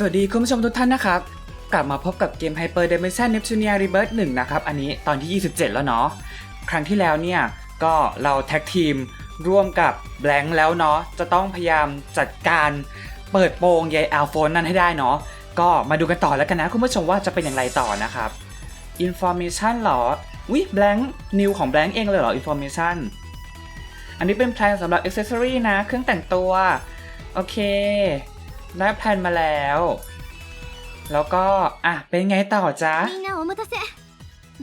สวัสดีคุณผู้ชมทุกท่านนะครับ กลับมาพบกับเกม Hyper Dimension Neptunia Rebirth 1 นะครับ อันนี้ตอนที่ 27 แล้วเนาะครั้งที่แล้วเนี่ยก็เราแท็กทีมร่วมกับ Blank แล้วเนาะจะต้องพยายามจัดการเปิดโปงยายอัลโฟนนั่นให้ได้เนาะก็มาดูกันต่อแล้วกันนะ คุณผู้ชมว่าจะเป็นอย่างไรต่อนะครับ Information เหรอวิ Blank New ของ Blank เองเลยเหรอ Information อันนี้เป็นแพลนสำหรับ Accessory นะ เครื่องแต่งตัว โอเค ได้แพลนมาแล้ว แล้วก็ อ่ะ เป็นไงต่อจ๊ะ みんなお待たせ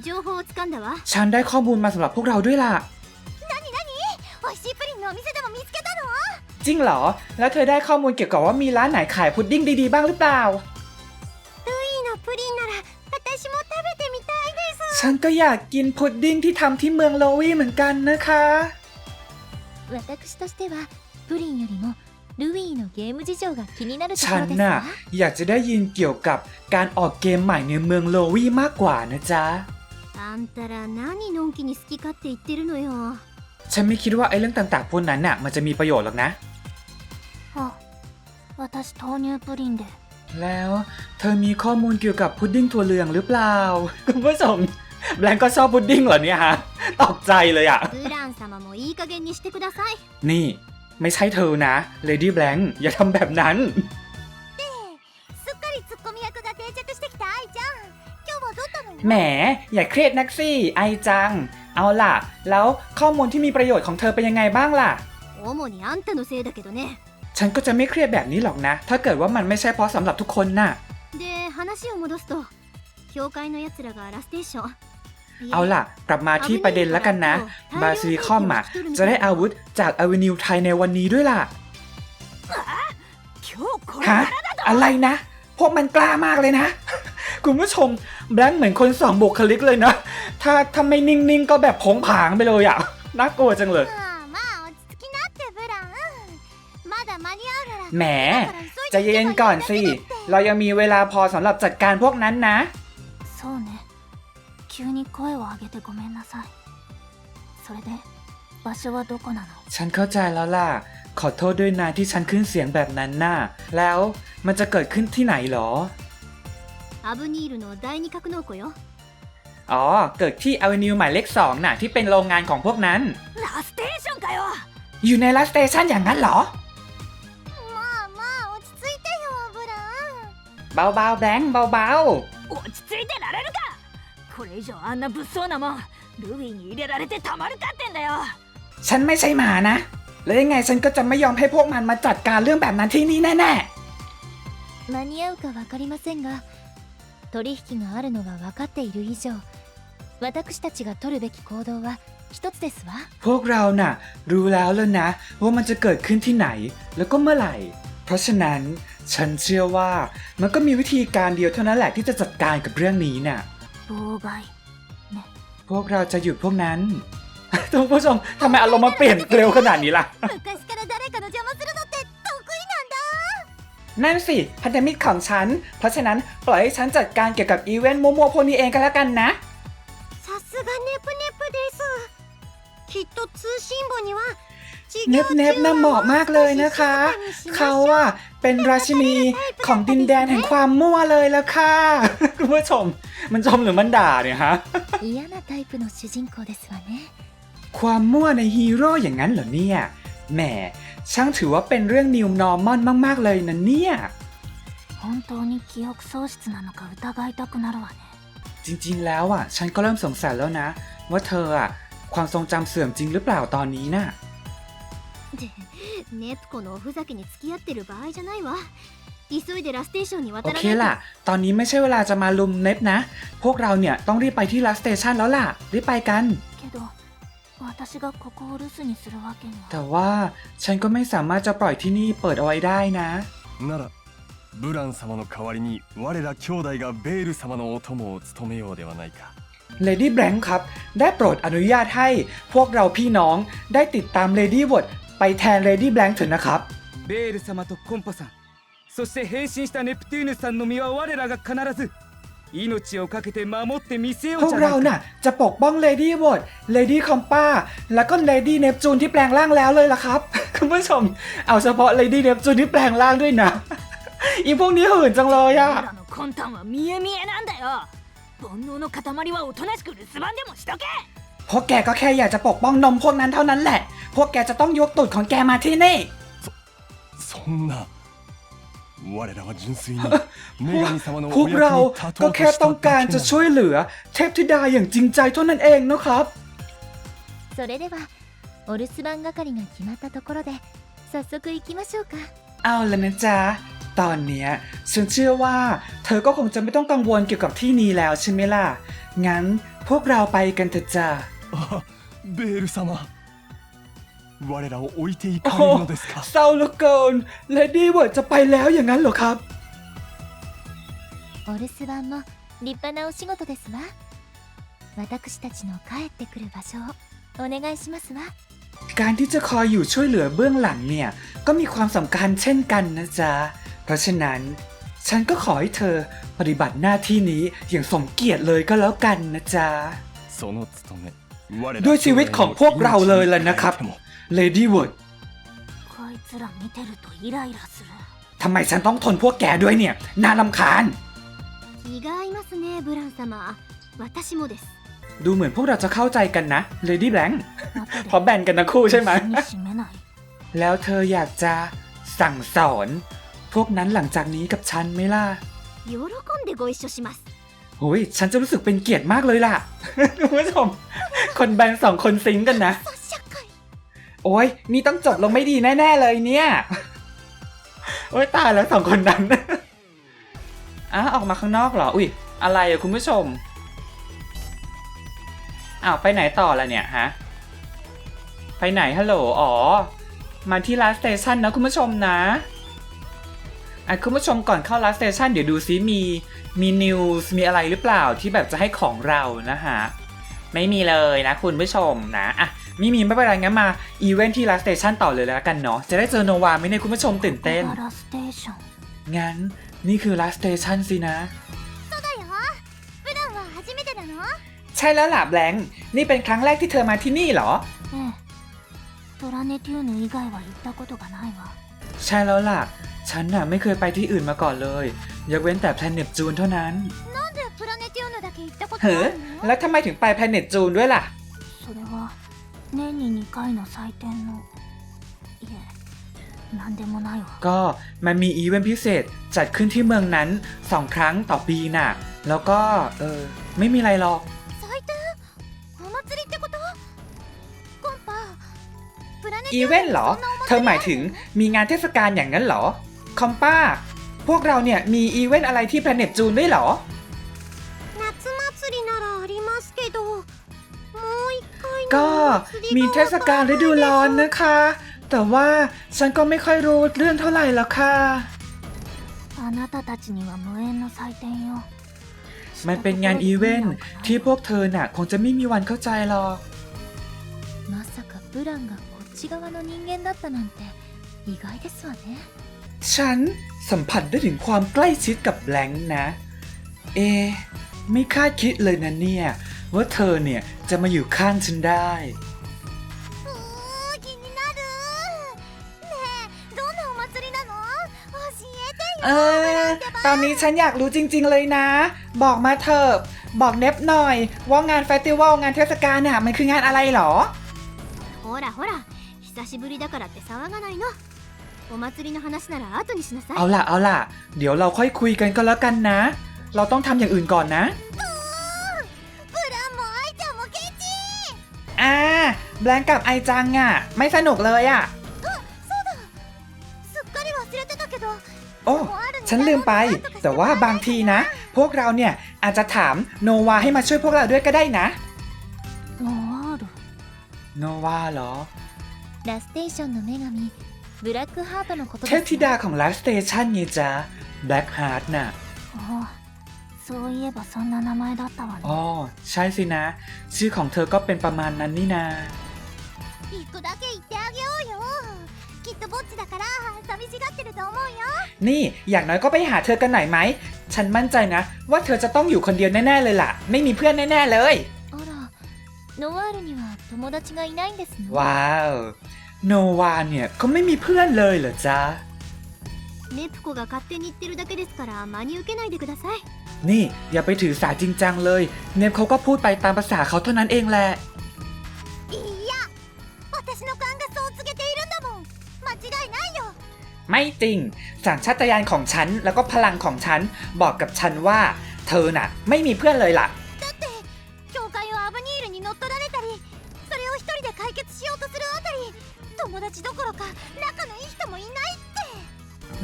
情報をつかんだわ ฉันได้ข้อมูลมาสำหรับพวกเราด้วยล่ะ 美味しいプリンのお店でも見つけたの จริงเหรอ แล้วเธอได้ข้อมูลเกี่ยวกับว่ามีร้านไหนขายพุดดิ้งดีๆบ้างหรือเปล่า ルイのプリンなら私も食べてみたいです ฉันก็อยากกินพุดดิ้งที่ทำที่เมืองโลวี่เหมือนกันนะคะ 私としてはプリンよりも ルイのゲーム事情が気になるとこ ฉัน ろです น่ะ わ อยากจะได้ยินเกี่ยวกับการออกเกมใหม่ในเมืองโลวี่มากกว่านะจ๊ะ あんたら何のんきに好きかって言ってるのよ ฉันไม่คิดว่าไอ้เรื่องต่างๆพวกนั้นน่ะมันจะมีประโยชน์หรอกนะ あ私豆乳プリンで แล้วเธอมีข้อมูลเกี่ยวกับพุดดิ้งถั่วเหลืองหรือเปล่า คุณผู้ชมแบงก์ก็ชอบพุดดิ้งเหรอเนี่ยฮะ ตกใจเลยอ่ะ ブラン様もいい加減にしてください นี่ ไม่ใช่เธอนะ Lady Blank อย่าทำแบบนั้น すっかりツッコミ役が定着してきた愛ちゃん今日はどったのよ แหม อย่าเครียดนักสิไอจัง เอาล่ะ แล้วข้อมูลที่มีประโยชน์ของเธอเป็นยังไงบ้างล่ะ 主にあんたのせいだけどね ฉันก็จะไม่เครียดแบบนี้หรอกนะ ถ้าเกิดว่ามันไม่ใช่เพราะสำหรับทุกคนน่ะ で話を戻すと教会のやつらがラステーション เอาล่ะ กลับมาที่ประเด็นแล้วกันนะ บาซิลิคอมอะจะได้อาวุธจากอเวนิวไทยในวันนี้ด้วยล่ะฮะอะไรนะ พวกมันกล้ามากเลยนะ คุณผู้ชมแบงค์เหมือนคนสองบุคลิกเลยนะ ถ้าถ้าไม่นิ่งๆ ก็แบบผงผางไปเลยอะน่ากลัวจังเลยแหมจะเย็นก่อนสิ เรายังมีเวลาพอสำหรับจัดการพวกนั้นนะ 急に声を上げてごめんなさいそれで場所はどこなの ฉันเข้าใจแล้วล่ะ ขอโทษด้วยนะที่ฉันขึ้นเสียงแบบนั้นน่ะ แล้วมันจะเกิดขึ้นที่ไหนหรอ アブニールの第二格納庫よ อ๋อ เกิดที่อเวนิวหมายเลขสองน่ะ ที่เป็นโรงงานของพวกนั้น ラステーションかよ อยู่ในลัสเตชันอย่างนั้นเหรอ まあまあ落ち着いてよブラン เบาๆแบงค์เบา 落ち着いてられるか これ以上あんな物騒なもんルビーに入れられてたまるかってんだよ ๆ ฉันไม่ใช่หมานะ แล้วยังไงฉันก็จะไม่ยอมให้พวกมันมาจัดการเรื่องแบบนั้นที่นี่แน่ 間に合うか分かりませんが取引があるのが分かっている以上私たちが取るべき行動は一つですわ ๆ พวกเราน่ะ รู้แล้วแล้วนะ ว่ามันจะเกิดขึ้นที่ไหน แล้วก็เมื่อไหร่ เพราะฉะนั้นฉันเชื่อว่ามันก็มีวิธีการเดียวเท่านั้นแหละที่จะจัดการกับเรื่องนี้น่ะ 妨害 พวกเราจะหยุดพวกนั้น ทุกผู้ชมทำไมอารมณ์มันเปลี่ยนเร็วขนาดนี้ล่ะ 昔から誰かの邪魔するのって得意なんだ นั่นสิพันธมิตรของฉัน เพราะฉะนั้นปล่อยให้ฉันจัดการเกี่ยวกับอีเวนต์มั่วๆพวกนี้เองก็แล้วกันนะ さすがネプネプですきっと通信簿には เนบเนบน่าเหมาะมากเลยนะคะ เขาอะเป็นราชินีของดินแดนแห่งความมั่วเลยแล้วค่ะคุณผู้ชม มันชมหรือมันด่าเนี่ยฮะความมั่วในฮีโร่อย่างนั้นเหรอเนี่ยแหมช่างถือว่าเป็นเรื่องนิวนอร์มอนมาก ๆ เลยนะเนี่ยจริง ๆ แล้วอะ ฉันก็เริ่มสงสัยแล้วนะ ว่าเธออะ ความทรงจำเสื่อมจริงหรือเปล่าตอนนี้น่ะ でネプコのおふざけに付き合ってる場合じゃないわ急いでラステーションに渡 โอ らない เค と ล่ะ ตอนนี้ไม่ใช่เวลาจะมาลุมเน็บนะ พวกเราเนี่ยต้องรีบไปที่ลัสเตชันแล้วล่ะ รีบไปกัน けど私がここを留守にするわけには แต่ว่าฉันก็ไม่สามารถจะปล่อยที่นี่เปิดเอาไว้ได้นะ ならブラン様の代わりに我ら兄弟がベール様のお供を務めようではないか Lady Blank ครับ ได้โปรดอนุญาตให้พวกเราพี่น้องได้ติดตาม Lady w o d ไปแทน Lady Blank เถอะนะครับ ベール様とコンパさんそして変身したネプテューヌさんの身は我らが必ず命を懸けて守ってみせよ พ う ว じ ก ゃ เรา ないか น่ะ จะปกป้อง Lady w o d Lady c o m p a แล้วก็ Lady Neptune ที่แปลงร่างแล้วเลยล่ะครับ คุณผู้ชม เอาเฉพาะ Lady Neptune ที่แปลงร่างด้วยนะ อีพวกนี้หื่นจังเลยอะ 俺らの魂胆は見え見えなんだよ煩悩の塊はおとなしく留守番でもしとけ พวกแกก็แค่อยากจะปกป้องนมพวกนั้นเท่านั้นแหละ พวกแกจะต้องยกตูดของแกมาที่นี่ そんな我らは純粋に女神様の พว お ก 役 เรา に立と ก็ うと แค่ し ต้อง た การ だけ จะ なの ช่วยเหลือ เทพธิดาอย่างจริงใจเท่านั้นเองนะครับ それではお留守番係が決まったところで早速行きましょうか เอาแล้วนะจ๊ะ ตอนเนี้ยฉันเชื่อว่า เธอก็คงจะไม่ต้องกังวลเกี่ยวกับที่นี้แล้วใช่ไหมล่ะ งั้นพวกเราไปกันเถอะจ้ะ あベール様我らを置いていโอ้ か โห れるのですか เศร้าเหลือเกินเลดี้เวิร์ดจะไปแล้วอย่างนั้นเหรอครับ お留守番も立派なお仕事ですわ私たちの帰ってくる場所をお願いしますわ การที่จะคอยอยู่ช่วยเหลือเบื้องหลังเนี่ย ก็มีความสำคัญเช่นกันนะจ๊ะ เพราะฉะนั้น ฉันก็ขอให้เธอปฏิบัติหน้าที่นี้อย่างสมเกียรติเลยก็แล้วกันนะจ๊ะ その務め我ら ด้วยชีวิตของพวกเราเลยล่ะนะครับเลดี้เวิร์ดทำไมฉันต้องทนพวกแกด้วยเนี่ย น่าลำคาญดูเหมือนพวกเราจะเข้าใจกันนะเลดี้แบงค์พอแบนกันนะคู่ใช่ไหม แล้วเธออยากจะสั่งสอน พวกนั้นหลังจากนี้กับฉันไหมล่ะ โอ้ยฉันจะรู้สึกเป็นเกียรติมากเลยล่ะคุณผู้ชม คนแบนสองคนซิงกันนะ โอ้ยนี่ต้องจบลงไม่ดีแน่ ๆ เลยเนี่ย โอ้ยตายแล้วสองคนนั้นอ้าออกมาข้างนอกเหรอ อุ้ยอะไรอะคุณผู้ชม อ้าวไปไหนต่อละเนี่ยฮะ ไปไหนฮัลโหล อ๋อ มาที่ลาสเตชันนะคุณผู้ชมนะ อะคุณผู้ชมก่อนเข้าลัสเตชันเดี๋ยวดูซิมีมีนิวส์มีอะไรหรือเปล่าที่แบบจะให้ของเรานะฮะไม่มีเลยนะคุณผู้ชมนะอะไม่มีไม่เป็นไรงั้นมาอีเวนท์ที่ลัสเตชันต่อเลยแล้วกันเนาะจะได้เจอโนวาไหมเนี่ยคุณผู้ชมตื่นเต้น งั้นนี่คือลัสเตชันสินะ ใช่แล้วหล่บแบงนี่เป็นครั้งแรกที่เธอมาที่นี่เหรอใช่แล้วล่ะ ฉันน่ะไม่เคยไปที่อื่นมาก่อนเลย ยกเว้นแต่แพลเน็ตจูนเท่านั้น なんでプラネティウムだけ行ったこと เฮ้อ ないの แล้วทำไมถึงไปแพลเน็ตจูนด้วยล่ะ それは年に2回の祭典のいえ何でもないわ ก็มันมีอีเวนต์พิเศษจัดขึ้นที่เมืองนั้นสองครั้งต่อปีน่ะ แล้วก็เออไม่มีอะไรหรอก 祭典お祭りってことコンパプラネテ อี ィウ เวนต์เหรอ เธอหมายถึงมีงานเทศกาลอย่างนั้นเหรอ คอมป้า พวกเราเนี่ยมีอีเวนต์อะไรที่แพลเน็ตจูนด้วยเหรอ 夏祭りならありますけどもう一回 ก็มีเทศกาลฤดูร้อนนะคะ แต่ว่าฉันก็ไม่ค่อยรู้เรื่องเท่าไหร่แล้วค่ะ あなたたちには無縁の祭典よ มันเป็นงานอีเวนต์ที่พวกเธอน่ะคงจะไม่มีวันเข้าใจหรอก まさかブランがこっち側の人間だったなんて意外ですわね ฉันสัมผัสได้ถึงความใกล้ชิดกับแบงค์นะ เอะไม่คาดคิดเลยนะเนี่ย ว่าเธอเนี่ยจะมาอยู่ข้างฉันได้ うー気になるねえどんなお祭りなの教えて เออ ตอนนี้ฉันอยากรู้จริง ๆ เลยนะ บอกมาเถอะบอกเน็บหน่อย ว่างานเฟสติวัลงานเทศกาลน่ะมันคืองานอะไรหรอ ほらほら久しぶりだからって騒がないの お祭りの話なら後にしなさい เอาล่ะเอาล่ะ เดี๋ยวเราค่อยคุยกันก็แล้วกันนะ เราต้องทำอย่างอื่นก่อนนะ ブランもアイちゃんもケンチ อ่าแบงค์กับไอจังอ่ะ ไม่สนุกเลยอ่ะ すっかり忘れてたけど โอ้ ฉันลืมไป แต่ว่าบางทีนะ พวกเราเนี่ยอาจจะถามโนวาให้มาช่วยพวกเราด้วยก็ได้นะ ノワール โนวาเหรอ ラステーションの女神 ブラックハートのこと เทพธิดาของ Last Station ไงจ๊ะ Black Heart น่ะ ああそういえばそんな名前だったわね อ๋อ ใช่สินะ ชื่อของเธอก็เป็นประมาณนั้นนี่นา 行くだけ行ってあげようよきっとぼっちだから寂しがってると思うよ นี่อย่างน้อยก็ไปหาเธอกันหน่อยไหม ฉันมั่นใจนะ ว่าเธอจะต้องอยู่คนเดียวแน่ ๆ เลยล่ะ ไม่มีเพื่อนแน่ ๆ เลย あらノワールには友達がいないんですの ว้าว โนวาเนี่ยเขาไม่มีเพื่อนเลยเหรอจ๊ะ ノ ネプコが勝手に言ってるだけですから真に受けないでください นี่ อย่าไปถือสาจริงจังเลย เนฟเขาก็พูดไปตามภาษาเขาเท่านั้นเองแหละ いや私の勘がそう告げているんだもん間違いないよ ไม่จริง สัญชาตญาณของฉัน แล้วก็พลังของฉัน บอกกับฉันว่า เธอน่ะ ไม่มีเพื่อนเลยล่ะ だって教会をアブニールに乗っ取られたりそれを一人で解決しようとするあたり 友達どころか仲のいい人もいないって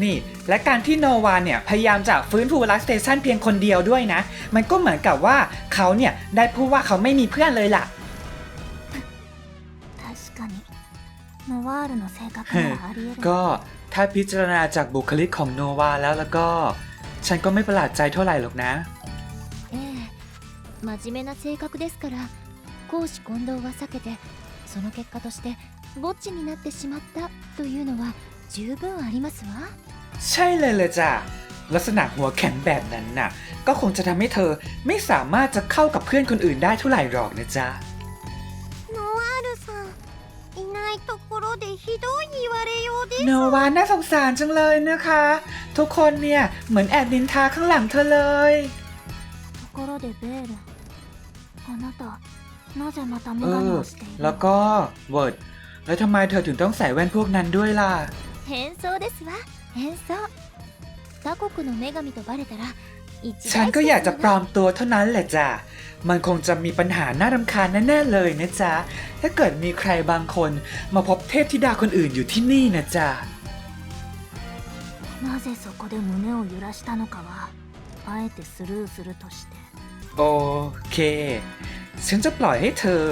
นี่ และการที่โนวาเนี่ย พยายามจะฟื้นฟูลักสเตชันเพียงคนเดียวด้วยนะ มันก็เหมือนกับว่าเขาเนี่ย ได้พูดว่าเขาไม่มีเพื่อนเลยล่ะ 確かにノワールの性格ならあり得る ก็ถ้าพิจารณาจากบุคลิกของโนวาแล้วแล้วก็ ฉันก็ไม่ประหลาดใจเท่าไหร่หรอกนะ ええ真面目な性格ですから公私混同は避けてその結果として ぼっちになってしまったというのは十分ありますわ ใช่เลยเลยจ้ะ ลักษณะหัวแข็งแบบนั้นน่ะ ก็คงจะทำให้เธอไม่สามารถจะเข้ากับเพื่อนคนอื่นได้เท่าไหร่หรอกนะจ๊ะ ノワールさんいないところでひどい言われようで โนวาน่าสงสารจังเลยนะคะ ทุกคนเนี่ยเหมือนแอบนินทาข้างหลังเธอเลย ところでベールあなたなぜまたメ เอ ガネ อ をしている แล้วก็เวิร์ด แล้วทำไมเธอถึงต้องใส่แว่นพวกนั้นด้วยล่ะ 変装ですわ変装他国の女神とバレたら一 ฉัน 大 ก็ 事 อยาก です จะ わ ปลอมตัวเท่านั้นแหละจ้ะ มันคงจะมีปัญหาน่ารำคาญแน่ๆเลยนะจ๊ะ ถ้าเกิดมีใครบางคนมาพบเทพธิดาคนอื่นอยู่ที่นี่นะจ๊ะ なぜそこで胸を揺らしたのかはあえてスルーするとして โอเค ฉันจะปล่อยให้เธอ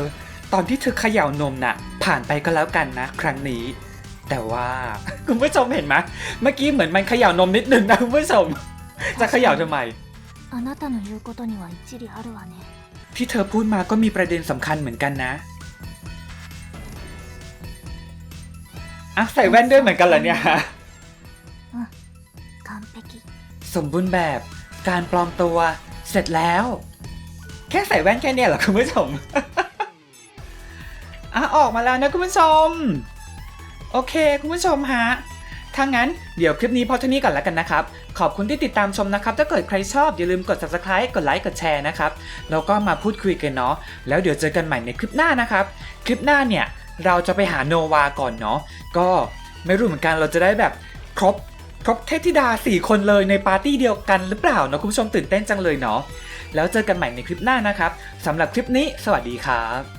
ตอนที่เธอเขย่านมน่ะ ผ่านไปก็แล้วกันนะ ครั้งนี้ แต่ว่า คุณผู้ชมเห็นไหมเมื่อกี้เหมือนมันเขย่านมนิดนึงนะคุณผู้ชม จะเขย่าทำไม あなたの言うことには一理あるわね ที่เธอพูดมาก็มีประเด็นสำคัญเหมือนกันนะอ่ะใส่แว่นด้วยเหมือนกันเหรอเนี่ย 完璧 สมบูรณ์แบบการปลอมตัวเสร็จแล้ว แค่ใส่แว่นแค่เนี้ยเหรอคุณผู้ชม อะออกมาแล้วนะคุณผู้ชม โอเค คุณผู้ชมฮะถ้างั้นเดี๋ยวคลิปนี้พอเท่านี้ก่อนแล้วกันนะครับ ขอบคุณที่ติดตามชมนะครับ ถ้าเกิดใครชอบอย่าลืมกด subscribe กดไลค์กดแชร์นะครับ แล้วก็มาพูดคุยกันเนาะแล้วเดี๋ยวเจอกันใหม่ในคลิปหน้านะครับ คลิปหน้าเนี่ยเราจะไปหาโนวาก่อนเนาะก็ไม่รู้เหมือนกันเราจะได้แบบครบครบเทพธิดา 4 คนเลยในปาร์ตี้เดียวกันหรือเปล่าเนาะคุณผู้ชมตื่นเต้นจังเลยเนาะแล้วเจอกันใหม่ในคลิปหน้านะครับสำหรับคลิปนี้ สวัสดีครับ